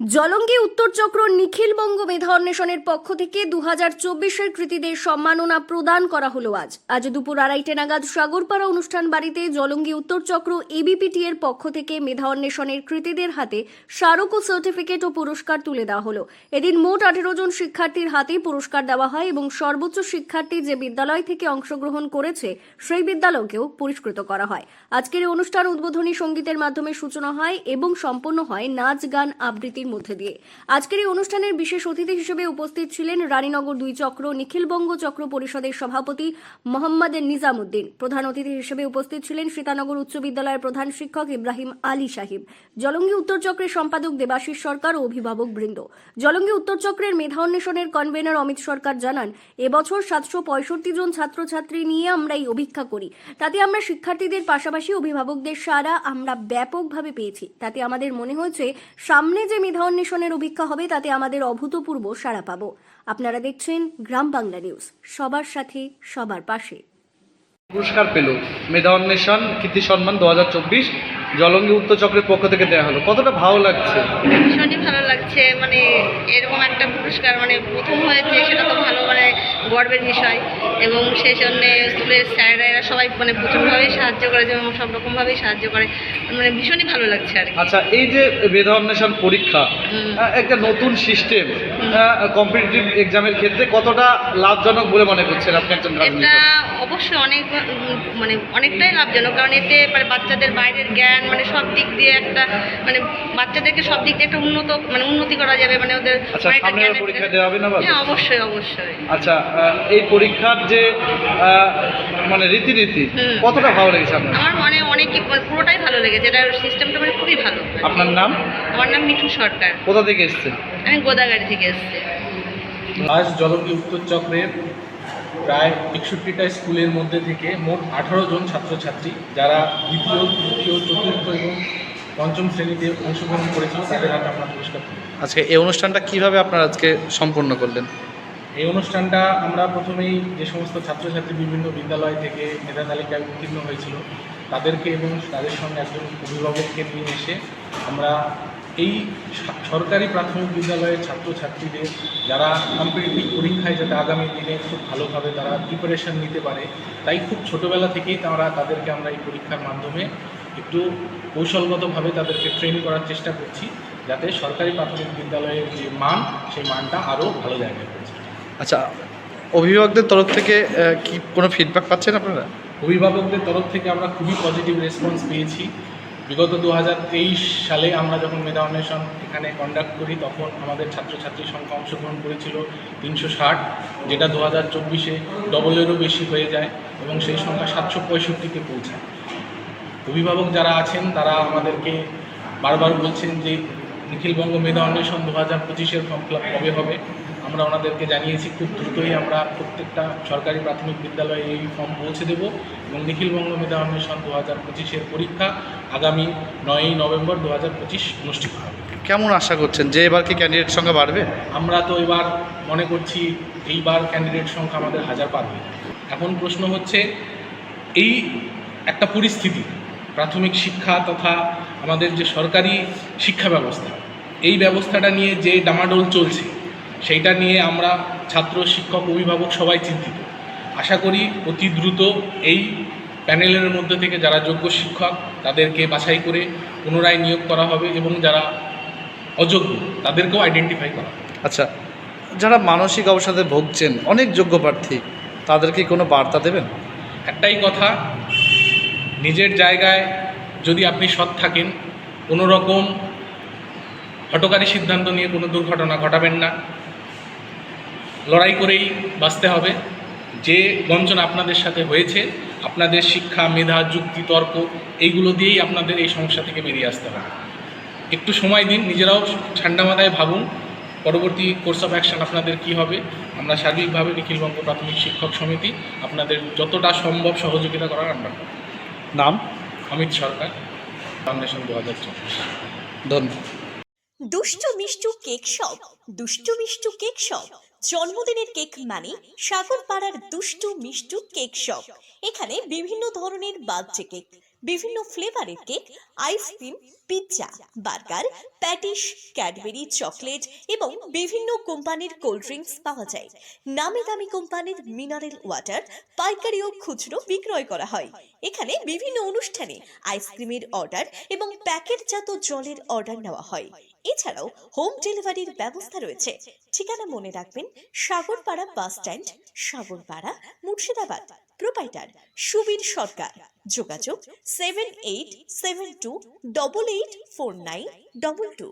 জলঙ্গি উত্তর চক্র নিখিলবঙ্গ মেধা অন্বেষণের পক্ষ থেকে দু হাজার চব্বিশের কৃতীদের সম্মাননা প্রদান করা হলো আজ। আজ দুপুর আড়াইটে নাগাদ সাগরপাড়া অনুষ্ঠান বাড়িতে জলঙ্গি উত্তর চক্র এবিপিটি এর পক্ষ থেকে মেধা অন্বেষণের কৃতীদের হাতে স্মারক ও সার্টিফিকেট ও পুরস্কার তুলে দেওয়া হলো। এদিন মোট আঠেরো জন শিক্ষার্থীর হাতে পুরস্কার দেওয়া হয় এবং সর্বোচ্চ শিক্ষার্থী যে বিদ্যালয় থেকে অংশগ্রহণ করেছে, সেই বিদ্যালয়কেও পুরস্কৃত করা হয়। আজকের অনুষ্ঠান উদ্বোধনী সঙ্গীতের মাধ্যমে সূচনা হয় এবং সম্পন্ন হয় নাচ, গান আবৃত্তির মধ্যে দিয়ে। আজকের এই অনুষ্ঠানের বিশেষ অতিথি হিসেবে উপস্থিত ছিলেন রানীনগর দুই চক্র, নিখিলবঙ্গ চক্র পরিষদের সভাপতি মোহাম্মদ নিজামুদ্দিন। প্রধান অতিথি হিসেবে উপস্থিত ছিলেন সীতানগর উচ্চ বিদ্যালয়ের প্রধান শিক্ষক ইব্রাহিম আলী সাহিব, জলঙ্গি উত্তর চক্রের সম্পাদক দেবাশিস সরকার ও অভিভাবক বৃন্দ। জলঙ্গি উত্তর চক্রের মেধা অন্বেষণের কনভেনর অমিত সরকার জানান, এবছর সাতশো পঁয়ষট্টি জন ছাত্রছাত্রী নিয়ে আমরা এই অভিক্ষা করি। তাতে আমরা শিক্ষার্থীদের পাশাপাশি অভিভাবকদের সারা আমরা ব্যাপকভাবে পেয়েছি। তাতে আমাদের মনে হয়েছে, সামনে যে অন্বেষণের অভিক্ষা হবে, তাতে আমাদের অভূতপূর্ব সাড়া পাবো। আপনারা দেখছেন গ্রাম বাংলা নিউজ। সবার সাথে, সবার পাশে। পুরস্কার পেল মেধা অন্বেষণ, কীর্তি সম্মান দু হাজার চব্বিশ। জলঙ্গি উত্তর চক্রের পক্ষ থেকে দেওয়া হলো। কতটা ভালো লাগছে? ভীষণই ভালো লাগছে মানে এরকম একটা পুরস্কার মানে প্রথম হয়েছে সেটা তো ভালো মানে গর্বের বিষয়। এবং সেই জন্যে স্কুলের স্যাররা এরা সবাই মানে প্রচুরভাবেই সাহায্য করে এবং সব রকমভাবেই সাহায্য করে। মানে ভীষণই ভালো লাগছে আর কি। আচ্ছা এই যে মেধা অন্বেষণ পরীক্ষা হুম। আহ, একটা নতুন সিস্টেম কম্পিটিটিভ এক্সামের ক্ষেত্রে কতটা লাভজনক বলে মনে করছেন আপনি একজন এটা অবশ্যই অনেক মানে অনেকটাই লাভজনক কারণ এতে মানে বাচ্চাদের বাইরের জ্ঞান মানে সব দিক দিয়ে একটা মানে বাচ্চাদেরকে সব দিক দিয়ে একটা উন্নত মানে উন্নতি করা যাবে মানে ওদের আচ্ছা বাইরের সামনে জ্ঞানের পরীক্ষা দেওয়া হবে না হ্যাঁ অবশ্যই অবশ্যই। আচ্ছা এই পরীক্ষার যে মানে রীতিনীতি হুম। কতটা ভালো লেগেছে আপনার? আমার মনে অনেকই মানে পুরোটাই ভালো লেগেছে। এটার সিস্টেমটা মানে খুবই ভালো। আপনার নাম? আমার নাম মিঠু সরকার। কোথা থেকে এসছেন? আমি গোদাগাড়ি থেকে এসেছি। আজ জলঙ্গি উত্তর চক্রের প্রায় একষট্টিটা স্কুলের মধ্যে থেকে মোট আঠারো জন ছাত্রছাত্রী যারা দ্বিতীয় তৃতীয় চতুর্থ এবং পঞ্চম শ্রেণীতে অংশগ্রহণ করেছিল তাদের হাতে আমরা পুরস্কার আজকে এই অনুষ্ঠানটা কীভাবে আপনারা আজকে সম্পন্ন করলেন? এই অনুষ্ঠানটা আমরা প্রথমেই যে সমস্ত ছাত্রছাত্রী বিভিন্ন বিদ্যালয় থেকে মেধা তালিকায় উত্তীর্ণ হয়েছিল তাদেরকে এবং তাদের সঙ্গে একজন অভিভাবককে নিয়ে এসে আমরা এই সরকারি প্রাথমিক বিদ্যালয়ের ছাত্রছাত্রীদের যারা কম্পিটিটিভ পরীক্ষায় যাতে আগামী দিনে খুব ভালোভাবে তারা প্রিপারেশন নিতে পারে তাই খুব ছোটোবেলা থেকেই তারা তাদেরকে আমরা এই পরীক্ষার মাধ্যমে একটু কৌশলগতভাবে তাদেরকে ট্রেন করার চেষ্টা করছি যাতে সরকারি প্রাথমিক বিদ্যালয়ের যে মান সেই মানটা আরও ভালো জায়গায় পৌঁছে আচ্ছা অভিভাবকদের তরফ থেকে কি কোনো ফিডব্যাক পাচ্ছেন আপনারা? অভিভাবকদের তরফ থেকে আমরা খুবই পজিটিভ রেসপন্স পেয়েছি। বিগত দু হাজার তেইশ সালে আমরা যখন মেধা অন্বেষণ এখানে কন্ডাক্ট করি, তখন আমাদের ছাত্রছাত্রীর সংখ্যা অংশগ্রহণ করেছিল তিনশো ষাট, যেটা দু হাজার চব্বিশে ডবলেরও বেশি হয়ে যায় এবং সেই সংখ্যা সাতশো পঁয়ষট্টিতে পৌঁছায়। অভিভাবক যারা আছেন, তারা আমাদেরকে বারবার বলছেন যে, নিখিলবঙ্গ মেধা অন্বেষণ দু হাজার পঁচিশের ফর্ম কবে হবে? আমরা ওনাদেরকে জানিয়েছি খুব দ্রুতই আমরা প্রত্যেকটা সরকারি প্রাথমিক বিদ্যালয়ে এই ফর্ম পৌঁছে দেব এবং নিখিলবঙ্গ মেধা অন্বেষণ দু হাজার পঁচিশের পরীক্ষা আগামী নয়ই নভেম্বর দু হাজার পঁচিশ অনুষ্ঠিত হবে। কেমন আশা করছেন? যে এবার কি ক্যান্ডিডেট সংখ্যা বাড়বে? আমরা তো এবার মনে করছি এইবার ক্যান্ডিডেট সংখ্যা আমাদের হাজার পার যাবে। এখন প্রশ্ন হচ্ছে এই একটা পরিস্থিতি প্রাথমিক শিক্ষা তথা আমাদের যে সরকারি শিক্ষা ব্যবস্থা এই ব্যবস্থাটা নিয়ে যে ডামাডোল চলছে সেইটা নিয়ে আমরা ছাত্র শিক্ষক অভিভাবক সবাই চিন্তিত। আশা করি অতি দ্রুত এই প্যানেলের মধ্যে থেকে যারা যোগ্য শিক্ষক তাদেরকে বাছাই করে পুনরায় নিয়োগ করা হবে এবং যারা অযোগ্য তাদেরকেও আইডেন্টিফাই করা হবে। আচ্ছা যারা মানসিক অবসাদে ভুগছেন অনেক যোগ্য প্রার্থী তাদেরকে কোনো বার্তা দেবেন? একটাই কথা নিজের জায়গায় যদি আপনি সৎ থাকেন কোনো রকম হটকারী সিদ্ধান্ত নিয়ে কোনো দুর্ঘটনা ঘটাবেন না। লড়াই করেই বাঁচতে হবে। যে বঞ্চনা আপনাদের সাথে হয়েছে আপনাদের শিক্ষা মেধা যুক্তি তর্ক এইগুলো দিয়েই আপনাদের এই সমস্যা থেকে বেরিয়ে আসতে হবে। একটু সময় দিন নিজেরাও ঠান্ডা মাথায় ভাবুন পরবর্তী কোর্স অফ অ্যাকশন আপনাদের কি হবে? আমরা সার্বিকভাবে নিখিলবঙ্গ প্রাথমিক শিক্ষক সমিতি আপনাদের যতটা সম্ভব সহযোগিতা করার আমরা নাম? অমিত সরকার ফাউন্ডেশন দু হাজার চব্বিশ। ধন্যবাদ। দুষ্টু Mishtu cake shop Dushtu Mishtu cake shop. জন্মদিনের কেক মানে সাগর পাড়ার দুষ্টু মিষ্টু কেক শপ। এখানে বিভিন্ন ধরনের বার্থডে কেক, বিভিন্ন ফ্লেভারের cake, ice cream pizza, burger patties Cadbury, chocolate এবং বিভিন্ন কোম্পানির কোল্ড ড্রিঙ্কস পাওয়া যায়। নামি দামি কোম্পানির মিনারেল ওয়াটার, পাইকারি ও খুচরো বিক্রয় করা হয়। এখানে বিভিন্ন অনুষ্ঠানে আইসক্রিমের অর্ডার এবং প্যাকেটজাত জলের অর্ডার নেওয়া হয়। এছাড়াও হোম ডেলিভারির ব্যবস্থা রয়েছে। ঠিকানা মনে রাখবেন, Sagarpara bus stand, Sagarpara, Murshidabad. Proprietor Subir Sarkar. যোগাযোগ seven eight seven two double eight four nine double two